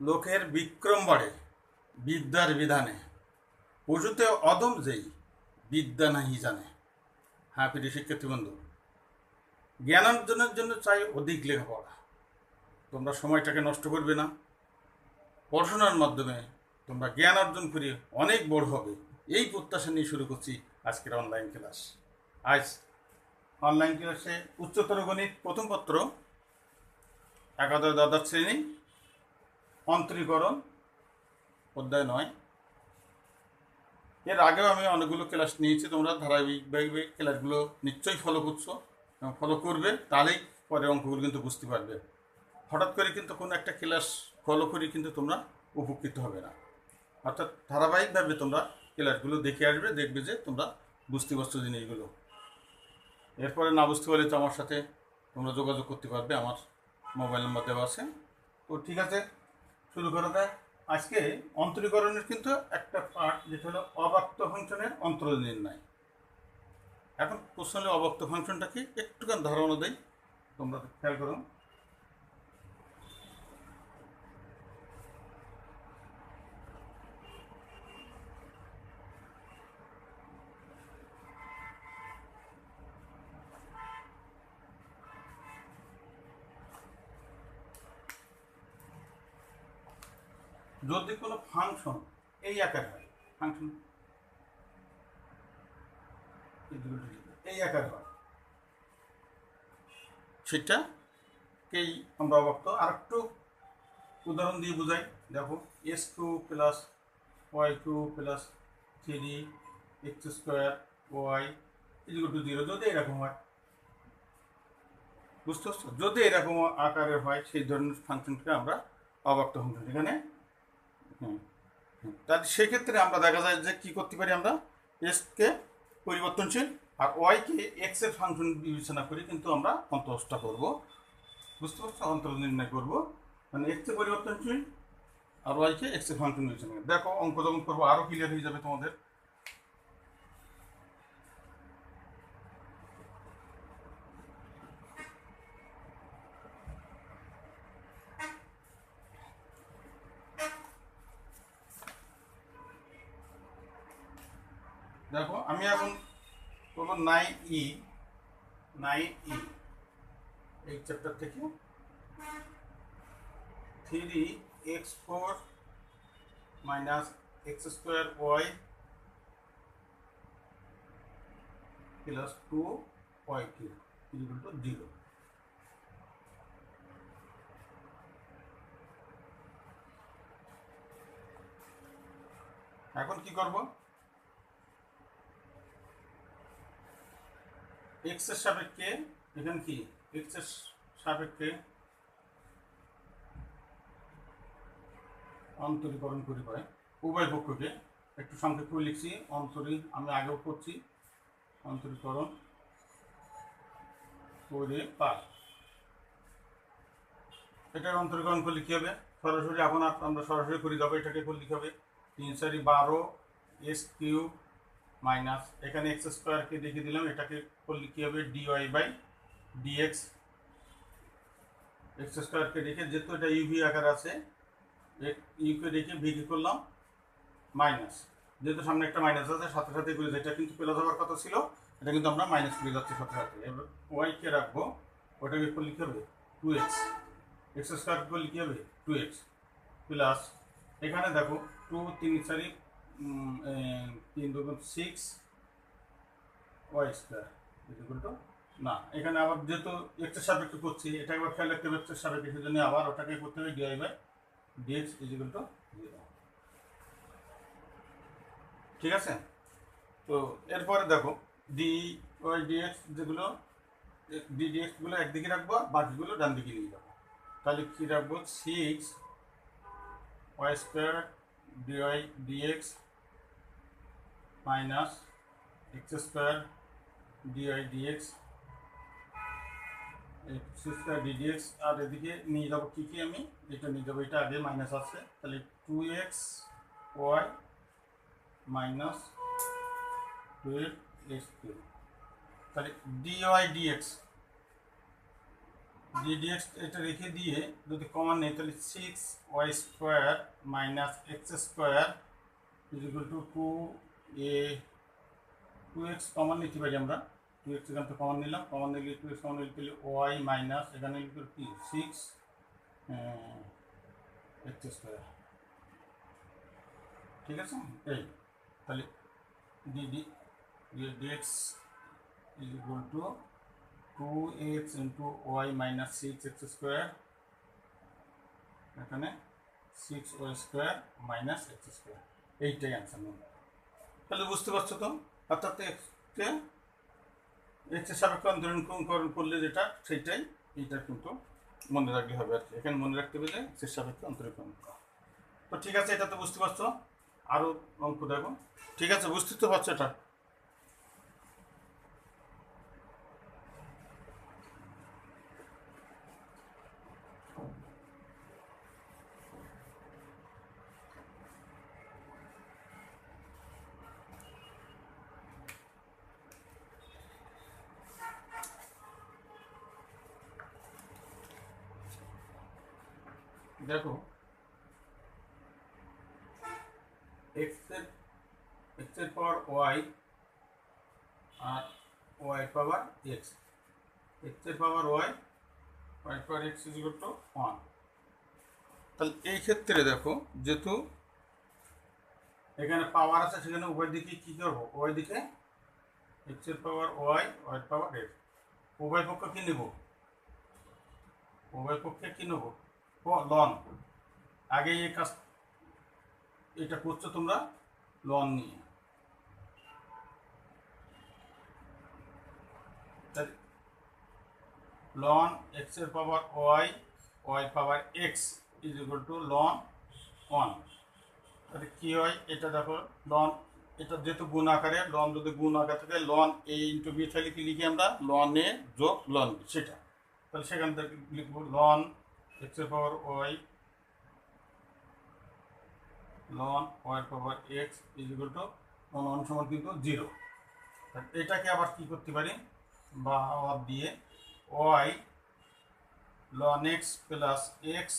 লোকের বিক্রম বাড়ে, বিদ্যার বিধানে। পশুতে অদম যেই, বিদ্যা নাহি জানে। হ্যাঁ প্রিয় শিক্ষার্থী বন্ধু জ্ঞান অর্জনের জন্য চাই অধিক লেখাপড়া। তোমরা সময়টাকে নষ্ট করবে না। পড়াশোনার মাধ্যমে তোমরা জ্ঞান অর্জন করে অনেক বড় হবে। এই প্রত্যাশা নিয়ে শুরু করছি আজকের অনলাইন ক্লাস আজ অনলাইন ক্লাসে উচ্চতর গণিত প্রথম পত্র, একাদশ দ্বাদশ শ্রেণি অন্তরীকরণ, অধ্যায় নয়। এর আগেও আমি অনেকগুলো ক্লাস নিয়েছি, তোমরা ধারাবাহিকভাবে ক্লাসগুলো নিশ্চয়ই ফলো করছ ফলো করবে তাহলেই পরের অঙ্কগুলো কিন্তু বুঝতে পারবে। হঠাৎ করে কিন্তু কোনো একটা ক্লাস ফলো করে কিন্তু তোমরা উপকৃত হবে না। অর্থাৎ ধারাবাহিকভাবে তোমরা ক্লাসগুলো দেখে আসবে, দেখবে যে তোমরা বুঝতে পারছ জিনিসগুলো এরপরে না বুঝতে পারলে তো আমার সাথে তোমরা যোগাযোগ করতে পারবে, আমার মোবাইল নাম্বার দেওয়া আছে। তো ঠিক আছে শুরু করা যায় আজকে অন্তরীকরণের কিন্তু একটা পার্ট যেটা হলো অবাক্ত ফাংশনের অন্তর নির্ণয় এখন প্রশ্ন হলে অবাক্ত ফাংশনটাকে একটুখান ধারণা দেয় তোমরা খেয়াল করো। যদি কোনো ফাংশন এই আকার হয়। ফাংশন এই আকার হয়। সেটাকেই আমরা অবাক্ত আর একটু উদাহরণ দিয়ে বোঝাই। দেখো S Q plus Y two plus three X square Y equal to zero যদি এরকম হয়। বুঝতে পারছ? যদি এরকম আকারের হয়, সেই ধরনের ফাংশনকে আমরা অবাক্ত ফাংশন এখানে। তাহলে সেক্ষেত্রে আমরা দেখা যায় যে কি করতে পারি আমরা? এসকে পরিবর্তনশীল আর ওয়াইকে এক্সের ফাংশন বিবেচনা করে কিন্তু আমরা অন্তঃস্থা করব। বুঝতে পারছ? অন্তর নির্ণয় করব। মানে এক্সের পরিবর্তনশীল আর ওয়াইকে এক্সের ফাংশন বিবেচনা দেখো, অঙ্ক যখন করব আরও ক্লিয়ার হয়ে যাবে তোমাদের। দেখো, আমি এখন করব নাইন ই নাইন ই এই চ্যাপ্টার থেকে three X four minus X square Y plus two Y Q equal to zero এখন কি করব? এক্সের সাপেক্ষে এখানে কি? এক্সের সাপেক্ষে অন্তরীকরণ করি পাই উভয় পক্ষকে একটু সংক্ষেপ করে লিখছি। অন্তরী, আমি আগেও করছি। অন্তরীকরণ করে পাই এটার অন্তরীকরণ করলে কী হবে। সরাসরি এখন আমরা সরাসরি করে যাব এটাকে করলে কী হবে। তিন চারি বারো এস কিউব মাইনাস, এখানে এক্স স্কোয়ারকে দেখিয়ে দিলাম, এটাকে করলে কী হবে? ডিওয়াই বাই ডিএক্স এক্স স্কোয়ারকে রেখে যেহেতু এটা ইউভি আকার আছে ইউকে রেখে ভিকে করলাম মাইনাস। যেহেতু সামনে একটা মাইনাস আছে, সাথে সাথে করে যেটা কিন্তু প্লাস হওয়ার কথা ছিল, এটা কিন্তু আমরা মাইনাস করে যাচ্ছি সাথে সাথে। এবার ওয়াইকে রাখব, ওটাকে করলে কী হবে? টু এক্স এক্স স্কোয়ার করলে কী হবে? টু এক্স প্লাস এখানে দেখো টু তিন, চারি তিন দুগুণ six Y square. Equal to না, এখানে আবার যেহেতু এক্সের সাপেক্ষে করছি, এটা একবার খেয়াল রাখতে হবে এক্সের সাপেক্ষে আবার ওটাকে করতে হবে D I by D X equal to zero ঠিক আছে? তো এরপরে দেখো ডি ওয়াই ডিএক্স যেগুলো ডি ডিএক্সগুলো একদিকে রাখব বাকিগুলো ডান দিকে নিয়ে যাব। তাহলে কী রাখব? Six Y square D Y D X minus X square D Y D X X square D D X আর এদিকে নিয়ে যাব কী কী আমি? এটা নিয়ে যাব, এটা আগে মাইনাস আছে। তাহলে two X Y minus twelve X Q তাহলে D Y D X D D X এটা রেখে দিয়ে যদি কমন নেই, তাহলে six Y square minus X square is two two A two X common নিতে পারি আমরা। টু এক্স এখান থেকে কমন নিলাম। কমন নিলে টু এক্স কমন নিলে ওয়াই মাইনাস এখানে লিখবে কি সিক্স এক্স স্কোয়ার ঠিক আছে? এই, তাহলে D D D X is equal to two X into Y minus six X square এখানে six Y square minus X square এইটাই অ্যান্সার নেব। তাহলে বুঝতে পারছ তো? অর্থাৎ এক্সকে এক্সের সাপেক্ষে অন্তরীকরণ করলে যেটা, সেইটাই, এইটা কিন্তু মনে রাখলে হবে আর কি। এখানে মনে রাখতে হবে যে এক্সের সাপেক্ষে অন্তরীকরণ তো ঠিক আছে, এটা তো বুঝতে পারছ। আরও অঙ্ক দেখো। ঠিক আছে, বুঝতে তো পারছ এটা। দেখো এক্সের এক্সের পাওয়ার ওয়াই আর ওয়াই পাওয়ার এক্স এক্সের power Y Y power X is to one তাহলে এই ক্ষেত্রে দেখো, যেহেতু এখানে পাওয়ার আছে, সেখানে উভয় দিকে কী করব? উভয় দিকে এক্সের power Y Y power X উভয় পক্ষ কী নেব? উভয় পক্ষে কী নেব? লন আগে এই কাজ, এটা করছ তোমরা লন নিয়ে। লন এক্সের power Y Y power X is equal to ln one তাহলে কী হয়, এটা দেখো লন এটা যেহেতু গুণ আকারে লন যদি গুণ আকার থাকে লন এ ইন্টু বি তাহলে কি লিখি আমরা? লন এ যোগ লন সেটা। তাহলে সেখান থেকে লিখব লন এক্সের power Y ln Y power X is equal to ln one সমান কিন্তু জিরো এটাকে আবার কি করতে পারি? বা আবার দিয়ে Y ln X plus X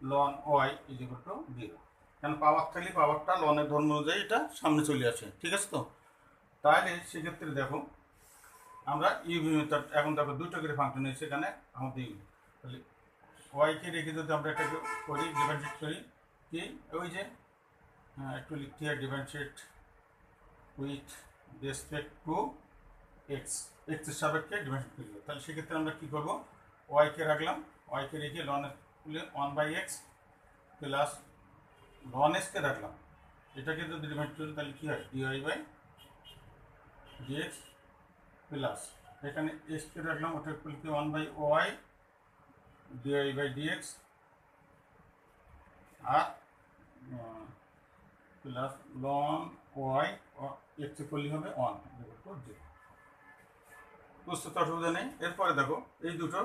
ln Y is equal to zero কারণ পাওয়ার থাকলে পাওয়ারটা লনের ধর্ম অনুযায়ী এটা সামনে চলে আসে, ঠিক আছে তো? তাহলে সেক্ষেত্রে দেখো, আমরা ইউভি মেথড এখন দেখো দুটো করে ফাংশন আছে সেখানে আমাদের তাহলে ওয়াইকে রেখে যদি আমরা এটাকে করি ডিফারেন্সিয়েট করি, কি? ওই যে একটু লিখতে হয় differentiate with respect to X এক্সের সাপেক্ষে ডিফারেন্সিয়েট করব তাহলে সেক্ষেত্রে আমরা কী করব? ওয়াইকে রাখলাম ওয়াইকে রেখে ln one by X plus ln এক্সকে রাখলাম। এটাকে যদি ডিফারেন্ট করি, তাহলে কী হয়? ডিওয়াই বাই ডিএক্স প্লাস এখানে এক্সকে রাখলাম ওটা লিখতে one by Y D Y by D X R plus ln Y x করলে হবে ওয়ান জিরো বুঝতে অসুবিধা নেই। এরপরে দেখো, এই দুটো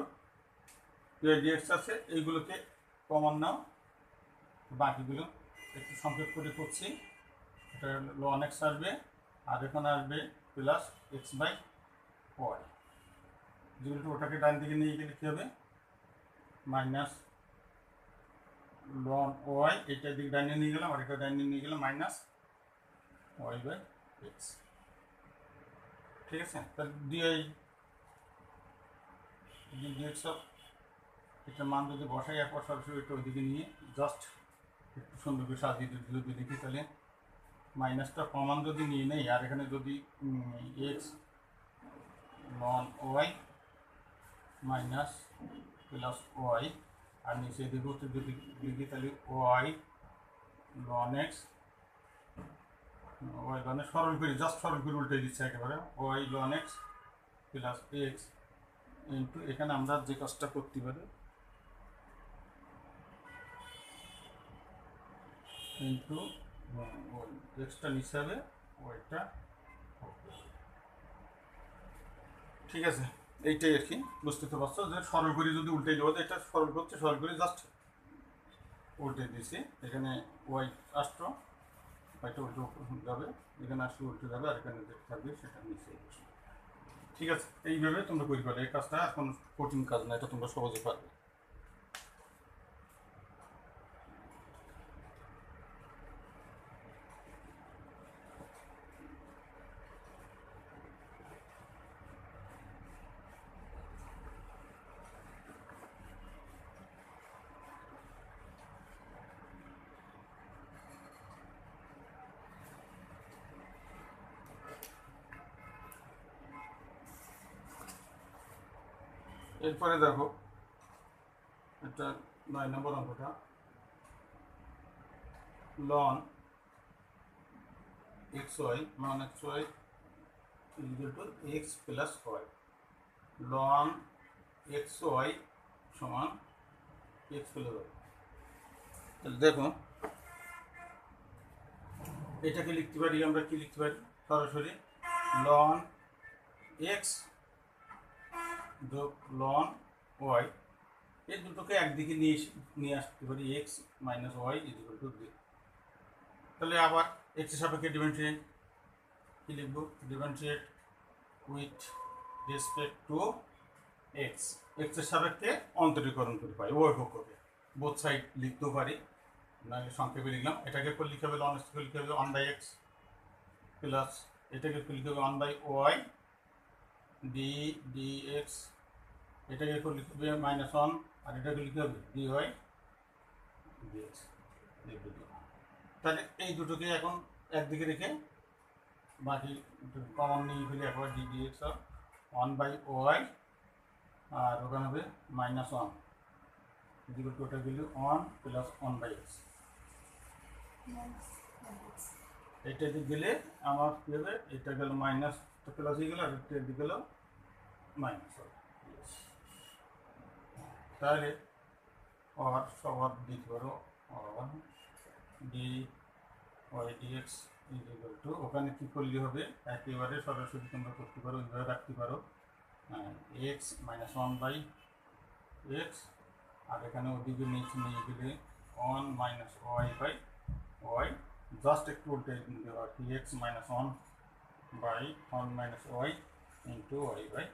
ডিএক্স আছে, এইগুলোকে কমন নাও। বাকিগুলো একটু সংক্ষেপ করে করছি। এটা লন এক্স আসবে, আর এখানে আসবে প্লাস এক্স বাই ওয়াই যেগুলো ওটাকে ডান দিকে নিয়ে গেলে কী হবে? মাইনাস লন ওয়াই এটা দিকে ডাইনে নিয়ে গেলাম আর এটা ডাইনে নিয়ে গেলাম, মাইনাস ওয়াই বাই এক্স ঠিক আছে? তাহলে ডিআই ডিএক্স অফ এটা মান যদি বসাই একবার সরাসরি এটা ওইদিকে নিয়ে জাস্ট একটু সুন্দর করে সাজিয়ে যদি লিখি তাহলে মাইনাসটা কমান যদি নিয়ে নেই, আর এখানে যদি X ln Y minus plus Y, আর নিচে হচ্ছে যদি লিখি তাহলে Y ln X Y ln X সরল করে জাস্ট সরল করে উল্টে দিচ্ছে একেবারে, Y ln X plus X into এখানে আমরা যে কাজটা করতে পারি ইন্টু এক্সটা নিচে হবে, ওয়াইটা ঠিক আছে? এইটাই আর কি, বুঝতে তো পারছ যে সরল করে যদি উল্টে দেবো এটা সরল করছে, সরল করে জাস্ট উল্টে দিয়েছি। এখানে ওয়াই আসতো ওয়াইটা উল্টো যাবে, এখানে আসলে উল্টে যাবে, আর এখানে থাকবে সেটা নিচে ঠিক আছে, এইভাবে তোমরা করি পারো, এই কাজটা এখন কঠিন কাজ না, এটা তোমরা সহজে পারবে। এরপরে দেখো, একটা নয় নম্বর অঙ্কটা। Ln X Y ln X Y equal to X plus Y ln X Y সমান এক্স প্লাস ওয়াই তাহলে দেখো, এটাকে লিখতে পারি, আমরা কি লিখতে পারি? সরাসরি লন এক্স লন ওয়াই এই দুটোকে একদিকে নিয়ে নিয়ে আসতে পারি X minus Y equal to B তাহলে আবার এক্সের সাপেক্ষে ডিফারেন্সিয়েট কী লিখব? Differentiate with respect to X এক্সের সাপেক্ষে অন্তরীকরণ করে পাই ওয়াই পক্ষকে। বোথ সাইড লিখতেও পারি। নাহলে সংক্ষেপে লিখলাম, এটাকে লিখতে হবে লন লিখতে হবে ওয়ান বাই এক্স প্লাস এটাকে লিখতে হবে one by Y D D X এটাকে এখন লিখতে হবে মাইনাস ওয়ান আর এটাকে লিখতে হবে ডি ওয়াই ডি এক্স তাহলে এই দুটোকে এখন একদিকে রেখে বাকি কমন নিয়ে ফেলে একবার D D X one by Y আর ওখানে হবে মাইনাস ওয়ান এদিকে টোটাল গেলে one plus one by X এটা দিকে গেলে আমার কী হবে? এটা গেল মাইনাস প্লাস হয়ে গেল আর এটা দিকে গেল মাইনাস হবে তাহলে আর সবার দিতে পারো আর D Y D X equal to ওখানে কী করলে হবে? একেবারে সরাসরি তোমরা করতে পারো ওইভাবে রাখতে পারো। X minus one by X আর এখানে ওদিকে নিচে নিয়ে গেলে one minus Y by Y just একটু উল্টে দেওয়া আর X minus one by one minus Y into Y by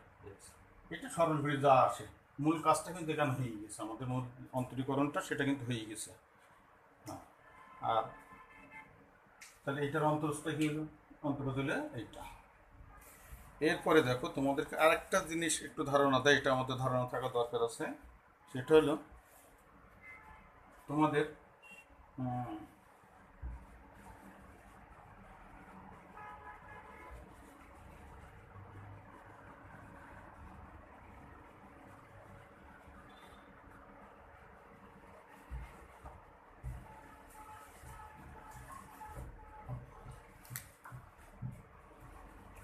এটা সরল করে যা আসে। মূল কাজটা কিন্তু এখানে হয়ে গেছে। আমাদের অন্তরীকরণটা সেটা কিন্তু হয়ে গেছে। হ্যাঁ। আর তাহলে এইটার অন্তরস্থ কী হলো? অন্তরস্থ হলে এইটা। এরপরে দেখো, তোমাদেরকে আরেকটা জিনিস একটু ধারণা দেয়, এটা আমাদের ধারণা থাকা দরকার আছে। সেটা হলো তোমাদের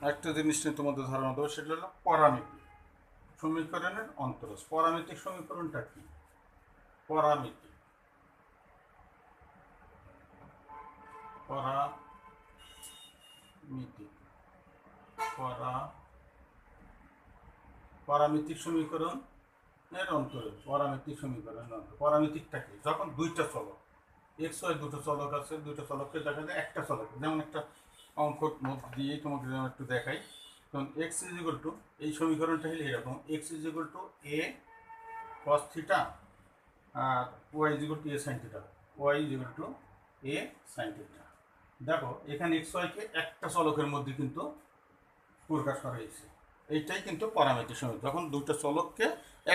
একটা জিনিস নিয়ে তোমাদের ধারণা দেবো, সেটা হলো পরামিতি। সমীকরণের অন্তরজ পরামিতিক সমীকরণটা কি? পরামিতি। পরামিতি। পরা পরামিতিক সমীকরণ এর অন্তরে পরামিতিক সমীকরণের অন্তর পরামিতিকটা কি? যখন দুইটা চলক, এক্স ওয়াই দুটো চলক আছে, দুটো চলককে দেখা যায় একটা চলক। যেমন একটা অঙ্কর মধ্যে দিয়ে তোমাকে একটু দেখাই। তখন এক্স ইজ ইকুয়াল টু এই সমীকরণটা হলে এরকম X is equal to A cos theta R Y is equal to A sine theta Y is equal to A sine theta দেখো, এখানে এক্স ওয়াইকে একটা চলকের মধ্যে কিন্তু প্রকাশ করা হয়েছে। এইটাই কিন্তু প্যারামিটার সমীকরণ। যখন দুটো চলককে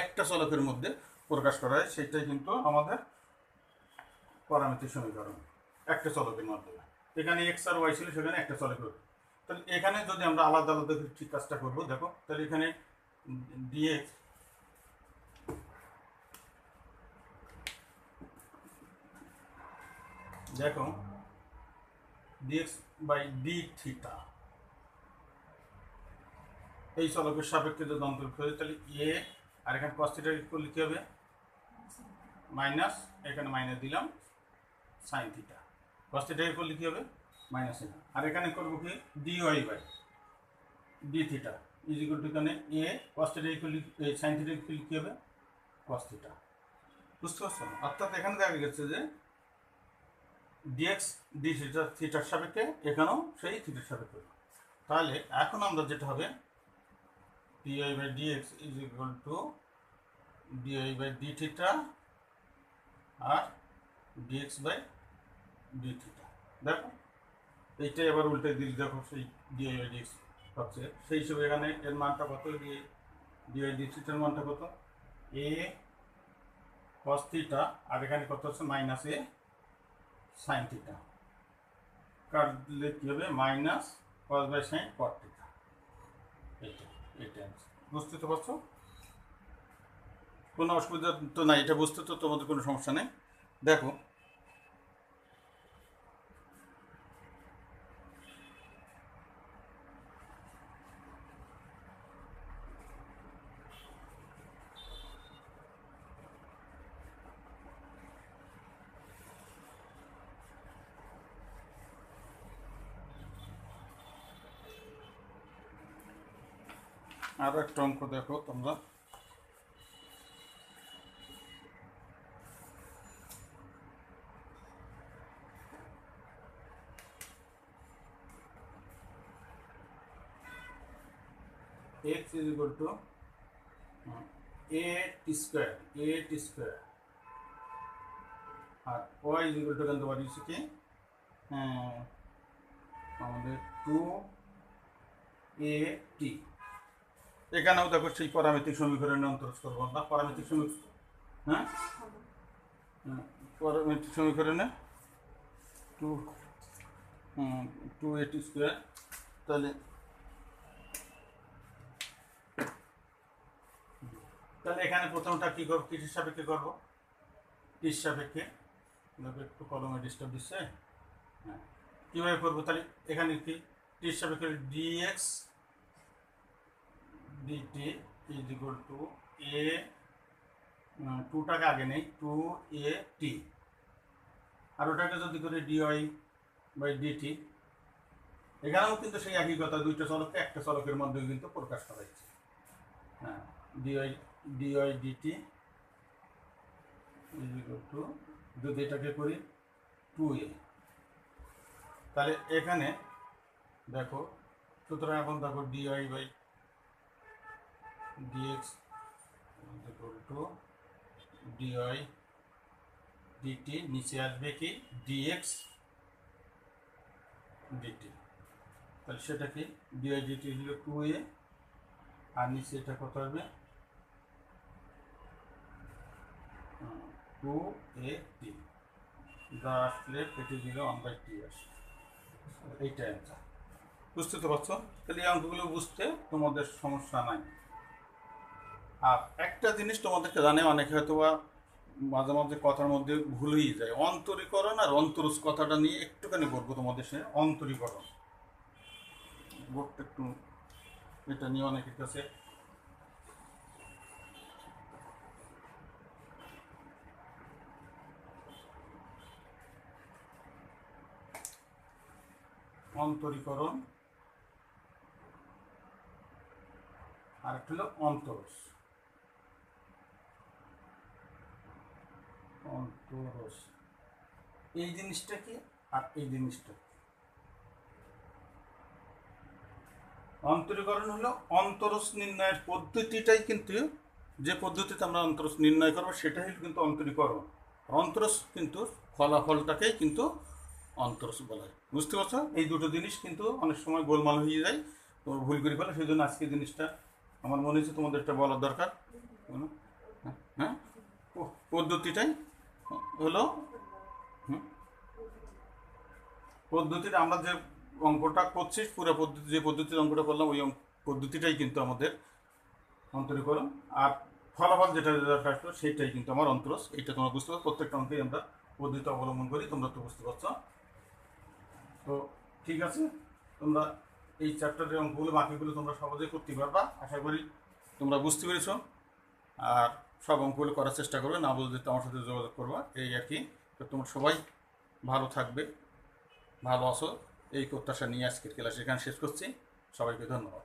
একটা চলকের মধ্যে প্রকাশ করা হয় সেটাই কিন্তু আমাদের প্যারামিটার সমীকরণ। একটা চলকের মাধ্যমে। এখানে এক্স আর ওয়াই ছিল, সেখানে একটা চলক হবে তাহলে এখানে যদি আমরা আলাদা আলাদা ঠিক কাজটা করব, দেখো, তাহলে এখানে ডিএক্স দেখো ডিএক্স বাই ডি থিটা এই চলকের সাপেক্ষে যদি অন্তর্ভুক্ত হয় তাহলে এ আর এখানে কস থিটা করলে কী হবে? মাইনাস এখানে মাইনাস দিলাম সাইন থিটা কস থিটা করলে কী হবে? মাইনাস থিটা আর এখানে করব কি? D Y by D theta is equal to এখানে এ কস থিটা করলে সাইন থিটা করলে কী হবে? কস থিটা বুঝতে পারছ অর্থাৎ এখানে দেখা গেছে যে ডিএক্স ডি থিটার থিটার সাপেক্ষে এখানেও সেই থিটার সাপেক্ষে। তাহলে এখন আমরা যেটা হবে D I by D X is equal to D I by D theta R dx by D দেখো, এইটাই এবার উল্টে দিল দেখো সেই ডিআই বাই ডিএক্স হচ্ছে। সেই হিসেবে এখানে এর মানটা কত? ডিআই ডিআই ডি থিটার মানটা কত? এ কস থিটা আর এখানে কত হচ্ছে? মাইনাস এ সাইন থিটা কাটলে কী হবে? Minus cos by sine cot theta এইটা answer। বুঝতে তো পারছ? কোনো অসুবিধা তো নাই, এটা বুঝতে তো তোমাদের কোনো সমস্যা নেই। দেখো আরও একটা অঙ্ক দেখো তোমরা is equal to uh, a t square a t square R is equal to এখান থেকে বাড়িয়েছে কি আমাদের টু এ টি এখানেও দেখো সেই পারামিতিক সমীকরণে করব আমরা। পারামিতিক সমীকরণ হ্যাঁ? পারামিতিক সমীকরণে টু টু এটি স্কোয়ার, তাহলে তাহলে এখানে প্রথমটা কী করব কিসের সাপেক্ষে করব? টির সাপেক্ষে একটু কলমে ডিস্টার্ব দিচ্ছে। হ্যাঁ কীভাবে করব? তাহলে এখানে কি? টির সাপেক্ষে D X D T is equal to A টুটাকে আগে নেই টু এ টি আর ওটাকে যদি করে ডিওয়াই বাই ডিটি এখানেও কিন্তু সেই একই কথা, দুইটা চলককে একটা চলকের মধ্যে কিন্তু প্রকাশ করা হয়েছে। হ্যাঁ ডিওয়াই ডিওয়াই ডিটি টু যদি এটাকে করি টু এ তাহলে এখানে দেখো, সুতরাং এখন দেখো D Y by dx is equal to dy dt নিচে আসবে কি? dx dt তাহলে সেটা কি? dy dt হলো টু এ আর নিচে এটা কত হবে? টু এ টি যা আসলে কেটে দিলে বাই টি আসে। এইটা অ্যান্সার বুঝতে তো পারছ? তাহলে এই অঙ্কগুলো বুঝতে তোমাদের সমস্যা নাই। আর একটা জিনিস তোমাদেরকে জানে, অনেকে হয়তো বা মাঝে মাঝে কথার মধ্যে ভুল হয়ে যায়। অন্তরীকরণ আর অন্তরস কথাটা নিয়ে একটুখানি বলব তোমাদের সে অন্তরীকরণ। বোর্ডটা একটু এটা নিয়ে অনেকের কাছে অন্তরীকরণ। আর একটা হলো অন্তরস। অন্তরস এই জিনিসটা কি আর এই জিনিসটা? অন্তরীকরণ হলো অন্তরস নির্ণয়ের পদ্ধতিটাই কিন্তু যে পদ্ধতিতে আমরা অন্তরস নির্ণয় করব সেটাই কিন্তু অন্তরীকরণ। অন্তরস কিন্তু ফলাফলটাকেই কিন্তু অন্তরস বলা। হয় বুঝতে পারছ? এই দুটো জিনিস কিন্তু অনেক সময় গোলমাল হয়ে যায় তোমরা ভুল করে ফেলো। সেই জন্য আজকে জিনিসটা আমার মনে হচ্ছে তোমাদের এটা বলার দরকার। হ্যাঁ, হ্যাঁ? পদ্ধতিটাই হলো হুম, পদ্ধতিটা আমরা যে অঙ্কটা করছি পুরো পদ্ধতি যে পদ্ধতির অঙ্কটা করলাম ওই পদ্ধতিটাই কিন্তু আমাদের অন্তরীকরণ। আর ফলাফল যেটা রেজাল্ট আসলো সেইটাই কিন্তু আমার অন্তরস। এইটা তোমরা বুঝতে পারছ প্রত্যেকটা অঙ্কেই আমরা পদ্ধতি অবলম্বন করি তোমরা তো বুঝতে পারছ। তো ঠিক আছে তোমরা এই চ্যাপ্টারের অঙ্কগুলো বাকিগুলো তোমরা সহজেই করতে পারবা আশা করি তোমরা বুঝতে পেরেছ। আর সব অঙ্কগুলো করার চেষ্টা করবে, না বলতে আমার সাথে যোগাযোগ করবা। এই আর কি। তো তোমরা সবাই ভালো থাকবে, ভালো আছো। এই প্রত্যাশা নিয়ে আজকের ক্লাস এখানে শেষ করছি। সবাইকে ধন্যবাদ।